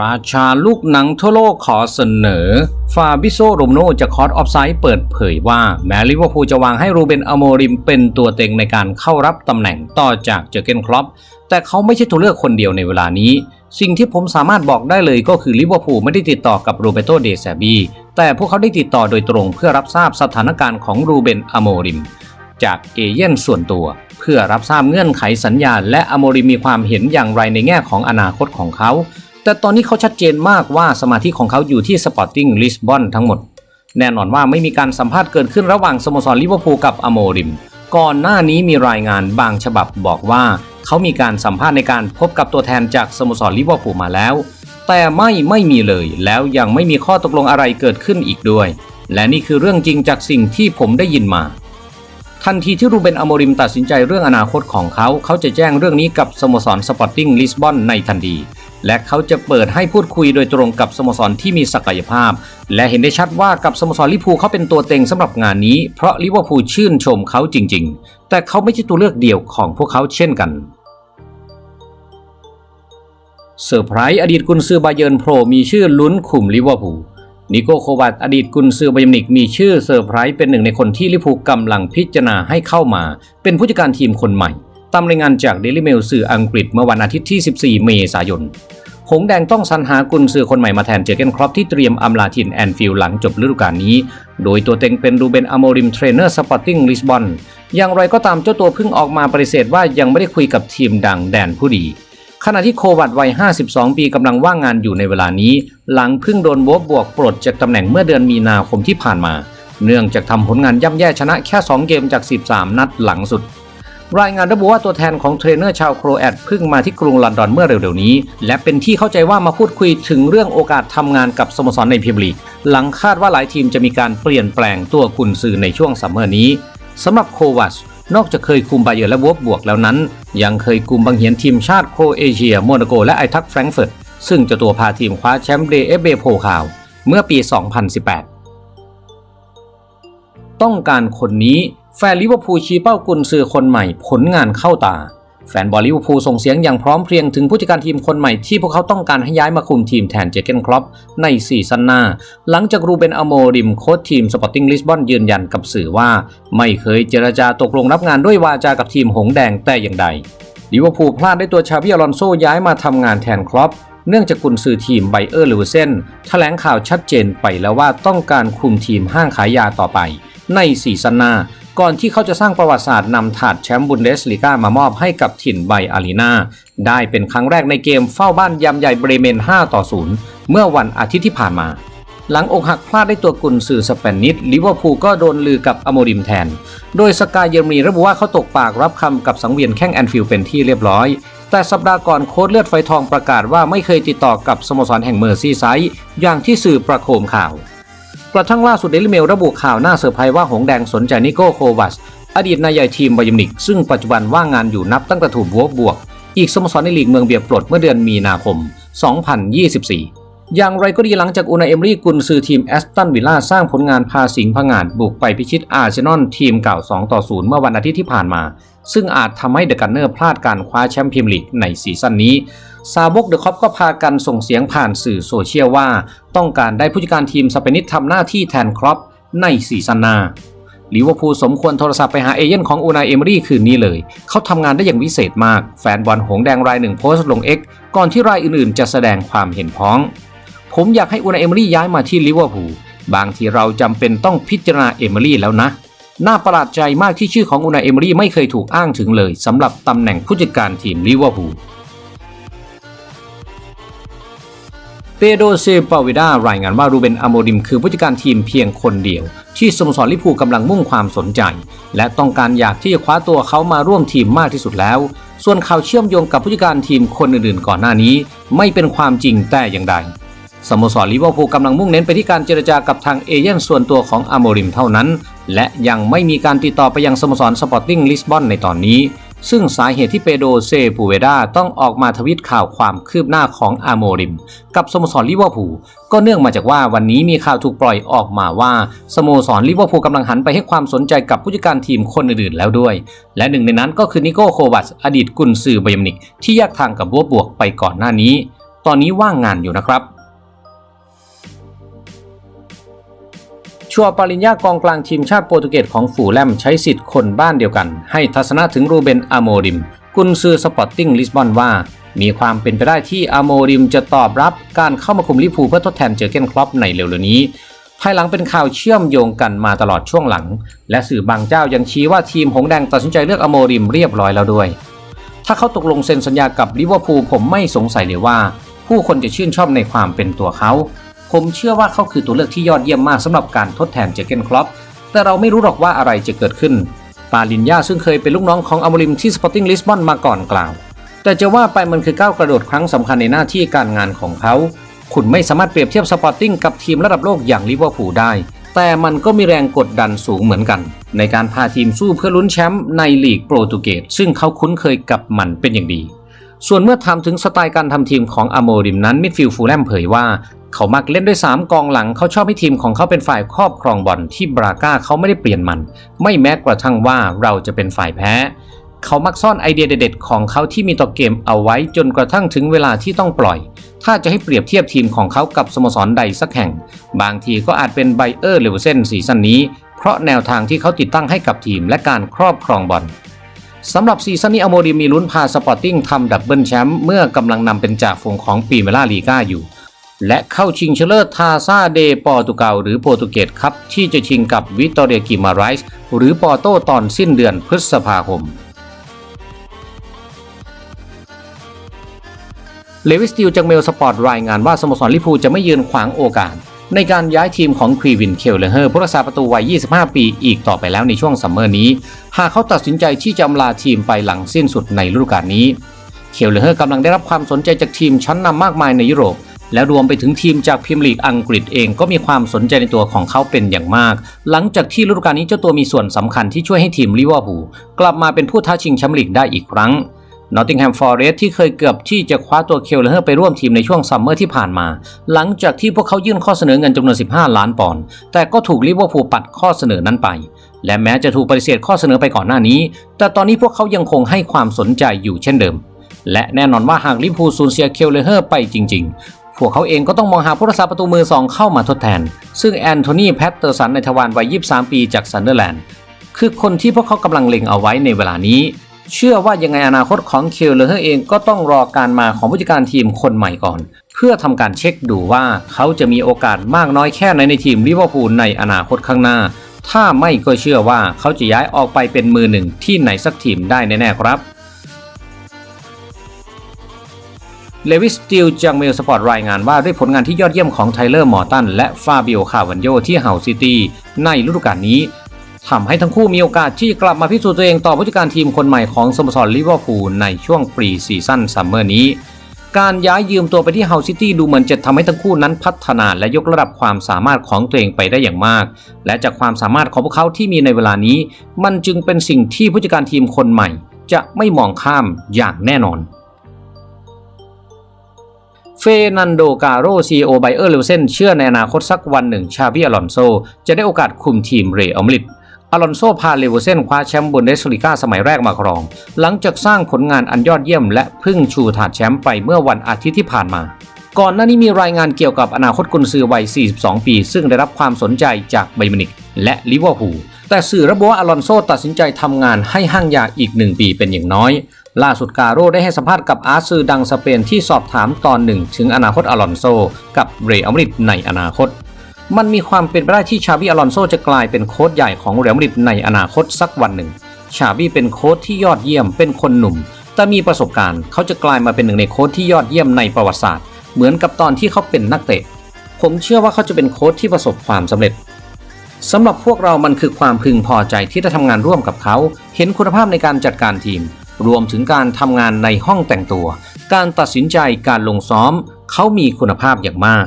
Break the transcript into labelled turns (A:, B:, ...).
A: ราชาลูกหนังทั่วโลกขอเสนอ ฟาบิโซโรมโนจากคอร์สออฟไซด์เปิดเผยว่า แม้ลิเวอร์พูลจะวางให้รูเบนอโมริมเป็นตัวเต็งในการเข้ารับตำแหน่งต่อจากเจอเกนครอปแต่เขาไม่ใช่ตัวเลือกคนเดียวในเวลานี้ สิ่งที่ผมสามารถบอกได้เลยก็คือลิเวอร์พูลไม่ได้ติดต่อกับโรเบโตเดซาบีแต่พวกเขาได้ติดต่อโดยตรงเพื่อรับทราบสถานการณ์ของรูเบนอโมริมจากเอเย่นส่วนตัว เพื่อรับทราบเงื่อนไขสัญญาและอโมริมมีความเห็นอย่างไรในแง่ของอนาคตของเขา แต่ตอนนี้เขาชัดเจนมากว่าสมาธิของเขาอยู่ที่สปอร์ติ้งลิสบอนทั้งหมด แน่นอนว่าไม่มีการสัมภาษณ์เกิดขึ้นระหว่างสโมสรลิเวอร์พูลกับอโมริม ก่อนหน้านี้มีรายงานบางฉบับบอกว่าเขามีการสัมภาษณ์ในการพบกับตัวแทนจากสโมสรลิเวอร์พูลมาแล้ว แต่ไม่ไม่มีเลยแล้วยังไม่มีข้อตกลงอะไรเกิดขึ้นอีกด้วย และนี่คือเรื่องจริงจากสิ่งที่ผมได้ยินมาทันทีที่รูเบนอโมริมตัดสินใจเรื่องอนาคตของเขา เขาจะแจ้งเรื่องนี้กับสโมสรสปอร์ติ้งลิสบอนในทันที และเขาจะเปิดให้พูดคุยโดยตรงกับสโมสรที่มีศักยภาพ และเห็นได้ชัดว่ากับสโมสรลิเวอร์พูลเขาเป็นตัวเต็งสำหรับงานนี้ เพราะลิเวอร์พูลชื่นชมเขาจริง ๆ แต่เขาไม่ใช่ตัวเลือกเดียวของพวกเขาเช่นกันเซอร์ไพรส์อดีตกุนซือบาเยิร์นโปรมีชื่อลุ้นคุมลิเวอร์พูลนิโกโควัตอดีตกุนซือบาเยร์นิกมีชื่อเซอร์ไพรส์เป็นหนึ่งในคนที่ลิเวอร์พูลกำลังพิจารณาให้เข้ามา เป็นผู้จัดการทีมคนใหม่ ตามรายงานจากเดลิเมลสื่ออังกฤษเมื่อวันอาทิตย์ที่ 14 เมษายน หงแดงต้องสรรหากุนซือคนใหม่มาแทนเจอเกนครอปที่เตรียมอำลาทินแอนฟิลด์หลังจบฤดูกาลนี้ โดยตัวเต็งเป็นรูเบนอโมริมเทรนเนอร์สปอร์ติ้งลิสบอน อย่างไรก็ตามเจ้าตัวเพิ่งออกมาปฏิเสธว่ายังไม่ได้คุยกับทีมดังแดนผู้ดีขณะที่โควัตวัย 52 ปีกำลังว่างงานอยู่ในเวลานี้ หลังเพิ่งโดนโวบบวกปลดจากตำแหน่งเมื่อเดือนมีนาคมที่ผ่านมา เนื่องจากทำผลงานย่ำแย่ชนะแค่ 2 เกมจาก 13 นัดหลังสุด รายงานระบุว่าตัวแทนของเทรนเนอร์ชาวโครแอตเพิ่งมาที่กรุงลอนดอนเมื่อเร็วๆนี้ และเป็นที่เข้าใจว่ามาพูดคุยถึงเรื่องโอกาสทำงานกับสโมสรในพรีเมียร์ลีกหลังคาดว่าหลายทีมจะมีการเปลี่ยนแปลงตัวกุนซือในช่วงซัมเมอร์นี้สำหรับโควัชนอกจากเคยคุมบาเยิร์และวอบบวกแล้วนั้น ยังเคยคุมบังเหียนทีมชาติโครเอเชียโมนาโกและไอทักแฟรงก์เฟิร์ตซึ่งเจ้าตัวพาทีมคว้าแชมป์เดเอฟเบโพคาวเมื่อปี 2018 ต้องการคนนี้ แฟนลิเวอร์พูลชี้เป้ากุนซือคนใหม่ผลงานเข้าตา แฟนบอลลิเวอร์พูลส่งเสียงอย่างพร้อมเพรียงถึงผู้จัดการทีมคนใหม่ที่พวกเขาต้องการให้ย้ายมาคุมทีมแทนเจเกนครอปในซีซั่นหน้า หลังจากรูเบนอโมริมโค้ชทีมสปอร์ติ้งลิสบอนยืนยันกับสื่อว่า ไม่เคยเจรจาตกลงรับงานด้วยวาจากับทีมหงแดงแต่อย่างใดลิเวอร์พูลพลาดได้ตัวชาบิอลอนโซย้ายมาทำงานแทนครอปเนื่องจากกุนซือทีมไบเออร์ลิเวอเซนแถลงข่าวชัดเจนไปแล้วว่าต้องการคุมทีมห้างขายยาต่อไป ในซีซั่นหน้า ก่อนที่เขาจะสร้างประวัติศาสตร์นำถาดแชมป์บุนเดสลีกามามอบให้กับถิ่นไบอารีนาได้เป็นครั้งแรกในเกมเฝ้าบ้านยำใหญ่เบรเมน 5 ต่อ 0 เมื่อวันอาทิตย์ที่ผ่านมา หลังอกหักพลาดได้ตัวกุนซือสเปนนิดลิเวอร์พูลก็โดนลือกับอโมริมแทน โดยสกายเยอรมนีระบุว่าเขาตกปากรับคำกับสังเวียนแข้งแอนฟิลด์เป็นที่เรียบร้อย แต่สัปดาห์ก่อนโค้ชเลือดไฟทองประกาศว่าไม่เคยติดต่อกับสโมสรแห่งเมอร์ซีไซด์อย่างที่สื่อประโคมข่าว กระทั่งล่าสุดเดลิเมลระบุข่าวน่าเซอร์ไพรส์ว่าหงแดงสนใจนิโก้โควัสอดีตนายใหญ่ทีมบายร์นมิกซึ่งปัจจุบันว่างงานอยู่นับตั้งแต่ถูกบวบบวก อีกสโมสรในลีกเมืองเบียร์ปลดเมื่อเดือนมีนาคม 2024 อย่างไรก็ดีหลังจากอูนาเอมรี่กุนซือทีมแอสตันวิลล่าสร้างผลงานพาสิงห์ผงาดบุกไปพิชิตอาร์เซนอลทีมเก่า 2 ต่อ 0 เมื่อวันอาทิตย์ที่ผ่านมา ซึ่งอาจทำให้เดอะกันเนอร์พลาดการคว้าแชมป์พรีเมียร์ลีกในซีซั่นนี้ ซาบกเดอะคอปก็พากันส่งเสียงผ่านสื่อโซเชียลว่า ต้องการได้ผู้จัดการทีมสเปนิสทำหน้าที่แทนครอปในซีซั่นหน้าลิเวอร์พูลสมควรโทรศัพท์ไปหาเอเย่นของอูนายเอมรี่คืนนี้เลย เขาทำงานได้อย่างวิเศษมาก แฟนบอลหงแดงรายหนึ่งโพสต์ลง X ก่อนที่รายอื่นๆ จะแสดงความเห็นพ้อง ผมอยากให้อูนายเอมรี่ย้ายมาที่ลิเวอร์พูล บางทีเราจำเป็นต้องพิจารณาเอมรี่แล้วนะ น่าประหลาดใจมากที่ชื่อของอูนายเอมรี่ไม่เคยถูกอ้างถึงเลยสำหรับตำแหน่งผู้จัดการทีมลิเวอร์พูล เปโดเซปาวิดารายงานว่ารูเบนอโมริมคือผู้จัดการทีมเพียงคนเดียว ที่สโมสรลิพูกำลังมุ่งความสนใจ และต้องการอยากที่จะคว้าตัวเขามาร่วมทีมมากที่สุดแล้ว ส่วนข่าวเชื่อมโยงกับผู้จัดการทีมคนอื่นๆ ก่อนหน้านี้ ไม่เป็นความจริงแต่อย่างใดสโมสรลิเวอร์พูลกำลังมุ่งเน้นไปที่การเจรจากับทางเอเย่นส่วนตัวของอโมริมเท่านั้น และยังไม่มีการติดต่อไปยังสโมสรสปอร์ติ้งลิสบอนในตอนนี้ ซึ่งสาเหตุที่เปโดเซปูเวดาต้องออกมาทวิตข่าวความคืบหน้าของอาโมริม กับสโมสรลิเวอร์พูลก็เนื่องมาจากว่าวันนี้มีข่าวถูกปล่อยออกมาว่าสโมสรลิเวอร์พูลกำลังหันไปให้ความสนใจกับผู้จัดการทีมคนอื่นๆแล้วด้วย และหนึ่งในนั้นก็คือนิโก้โควัสอดีตกุนซือบยร์นมิกที่แยกทางกับบัวบวกไปก่อนหน้านี้ ตอนนี้ว่างงานอยู่นะครับ ชัวปาริญญากองกลางทีมชาติโปรตุเกสของฝูแลมใช้สิทธิ์คนบ้านเดียวกัน ให้ทัศนะถึงรูเบนอาโมริม กุนซือสปอร์ติ้งลิสบอนว่า มีความเป็นไปได้ที่อาโมริมจะตอบรับการเข้ามาคุมลิเวอร์พูเพื่อทดแทนเจอเกนครอปในเร็วๆนี้ ภายหลังเป็นข่าวเชื่อมโยงกันมาตลอดช่วงหลัง และสื่อบางเจ้ายังชี้ว่าทีมหงแดงตัดสินใจเลือกอโมริมเรียบร้อยแล้วด้วย ถ้าเขาตกลงเซ็นสัญญากับลิเวอร์พูลผมไม่สงสัยเลยว่า ผู้คนจะชื่นชอบในความเป็นตัวเขา ผมเชื่อว่าเขาคือตัวเลือกที่ยอดเยี่ยมมากสำหรับการทดแทนเจเกนครอปแต่เราไม่รู้หรอกว่าอะไรจะเกิดขึ้น ปาลินยาซึ่งเคยเป็นลูกน้องของอโมริมที่สปอร์ติ้งลิสบอนมาก่อนกล่าว แต่จะว่าไปมันคือก้าวกระโดดครั้งสำคัญในหน้าที่การงานของเขา คุณไม่สามารถเปรียบเทียบสปอร์ติ้งกับทีมระดับโลกอย่างลิเวอร์พูลได้ แต่มันก็มีแรงกดดันสูงเหมือนกัน ในการพาทีมสู้เพื่อลุ้นแชมป์ในลีกโปรตุเกสซึ่งเขาคุ้นเคยกับมันเป็นอย่างดี ส่วนเมื่อถามถึงสไตล์การทำทีมของอโมริมนั้นมิดฟิลด์ฟูลแลมเผยว่าเขามักเล่นด้วย 3 กองหลังเขาชอบให้ทีมของเขาเป็นฝ่ายครอบครองบอลที่บราก้าเขาไม่ได้เปลี่ยนมัน ไม่แม้กระทั่งว่าเราจะเป็นฝ่ายแพ้เขามักซ่อนไอเดียเด็ดๆของเขาที่มีต่อเกมเอาไว้จนกระทั่งถึงเวลาที่ต้องปล่อย ถ้าจะให้เปรียบเทียบทีมของเขากับสโมสรใดสักแห่ง บางทีก็อาจเป็นไบเออร์เลเวเซนซีซั่นนี้ เพราะแนวทางที่เขาติดตั้งให้กับทีมและการครอบครองบอล สำหรับซีซั่นนี้อโมดีมีลุ้นพาสปอร์ติ้งทำดับเบิลแชมป์เมื่อกำลังนำเป็นจ่าฝูงของปีเมล่าลีกาอยู่ และเข้าชิงชนะเลิศทาซาเดปอร์ตุเกาหรือโปรตุเกสครับที่จะชิงกับวิตอเรียกิมาไรส์หรือปอโตตอนสิ้นเดือนพฤษภาคมเลวิสติลจากเมลสปอร์ตรายงานว่าสโมสรลิพูจะไม่ยืนขวางโอกาส ในการย้ายทีมของครีวินเคลเลเฮอร์ผู้รักษาประตูวัย 25 ปีอีกต่อไปแล้วในช่วงซัมเมอร์นี้ หากเขาตัดสินใจที่จะอำลาทีมไปหลังสิ้นสุดในฤดูกาลนี้ เคลเลเฮอร์กำลังได้รับความสนใจจากทีมชั้นนำมากมายในยุโรป และรวมไปถึงทีมจากพรีเมียร์ลีกอังกฤษเองก็มีความสนใจในตัวของเขาเป็นอย่างมาก หลังจากที่ฤดูกาลนี้เจ้าตัวมีส่วนสำคัญที่ช่วยให้ทีมลิเวอร์พูลกลับมาเป็นผู้ท้าชิงแชมป์ลีกได้อีกครั้ง นอตติงแฮมฟอร์เรสที่เคยเกือบที่จะคว้าตัวเคลเลอร์ไปร่วมทีมในช่วงซัมเมอร์ที่ผ่านมา หลังจากที่พวกเขายื่นข้อเสนอเงินจำนวน 15 ล้านปอนด์แต่ก็ถูกลิเวอร์พูลปัดข้อเสนอนั้นไป และแม้จะถูกปฏิเสธข้อเสนอไปก่อนหน้านี้ แต่ตอนนี้พวกเขายังคงให้ความสนใจอยู่เช่นเดิม และแน่นอนว่าหากลิเวอร์พูลสูญเสียเคลเลอร์ไปจริง ๆพวกเขาเองก็ต้องมองหาผู้รักษาประตูมือสองเข้ามาทดแทน ซึ่งแอนโทนีแพตเตอร์สันในทวารวัย 23 ปีจากซันเดอร์แลนด์ คือคนที่พวกเขากำลังเล็งเอาไว้ในเวลานี้ เชื่อว่ายังไงอนาคตของเคลเลอร์เองก็ต้องรอการมาของผู้จัดการทีมคนใหม่ก่อน เพื่อทำการเช็คดูว่าเขาจะมีโอกาสมากน้อยแค่ไหนในทีมลิเวอร์พูลในอนาคตข้างหน้า ถ้าไม่ก็เชื่อว่าเขาจะย้ายออกไปเป็นมือหนึ่งที่ไหนสักทีมได้แน่ๆครับเลวิสติลจากเมลสปอร์ตรายงานว่าด้วยผลงานที่ยอดเยี่ยมของไทเลอร์มอร์ตันและฟาบิโอคาวันโยที่เฮาซิตี้ในฤดูกาลนี้ ทำให้ทั้งคู่มีโอกาสที่จะกลับมาพิสูจน์ตัวเองต่อผู้จัดการทีมคนใหม่ของสโมสรลิเวอร์พูลในช่วงปรีซีซั่นซัมเมอร์นี้ การย้ายยืมตัวไปที่เฮาซิตี้ดูเหมือนจะทำให้ทั้งคู่นั้นพัฒนาและยกระดับความสามารถของตัวเองไปได้อย่างมาก และจากความสามารถของพวกเขาที่มีในเวลานี้ มันจึงเป็นสิ่งที่ผู้จัดการทีมคนใหม่ จะไม่มองข้ามอย่างแน่นอนเฟนันโดกาโรซีโอไบเออร์เลวเซนเชื่อในอนาคตสักวันหนึ่งชาบิอลอนโซ จะได้โอกาสคุมทีมเรอัลมาดริด อลอนโซพาเลวเซนคว้าแชมป์บุนเดสลิก้าสมัยแรกมาครอง หลังจากสร้างผลงานอันยอดเยี่ยมและพึ่งชูถาดแชมป์ไปเมื่อวันอาทิตย์ที่ผ่านมา ก่อนหน้านี้มีรายงานเกี่ยวกับอนาคตกุนซือวัย 42 ปี ซึ่งได้รับความสนใจจากไบมินิกและลิเวอร์พูลแต่สื่อระบุว่าอลอนโซตัดสินใจทำงานให้ห้างยาอีกหนึ่งปีเป็นอย่างน้อย ล่าสุดกาโร่ได้ให้สัมภาษณ์กับอาร์ซือดังสเปนที่สอบถามตอนหนึ่งถึงอนาคตอลอนโซกับเรอัลมาดริดในอนาคต มันมีความเป็นไปได้ที่ชาบิอลอนโซจะกลายเป็นโค้ชใหญ่ของเรอัลมาดริดในอนาคตสักวันหนึ่ง ชาบิเป็นโค้ชที่ยอดเยี่ยม เป็นคนหนุ่ม แต่มีประสบการณ์ เขาจะกลายมาเป็นหนึ่งในโค้ชที่ยอดเยี่ยมในประวัติศาสตร์ เหมือนกับตอนที่เขาเป็นนักเตะ ผมเชื่อว่าเขาจะเป็นโค้ชที่ประสบความสำเร็จสำหรับพวกเรามันคือความพึงพอใจที่ได้ทำงานร่วมกับเขา เห็นคุณภาพในการจัดการทีม รวมถึงการทำงานในห้องแต่งตัว การตัดสินใจการลงซ้อม เขามีคุณภาพอย่างมาก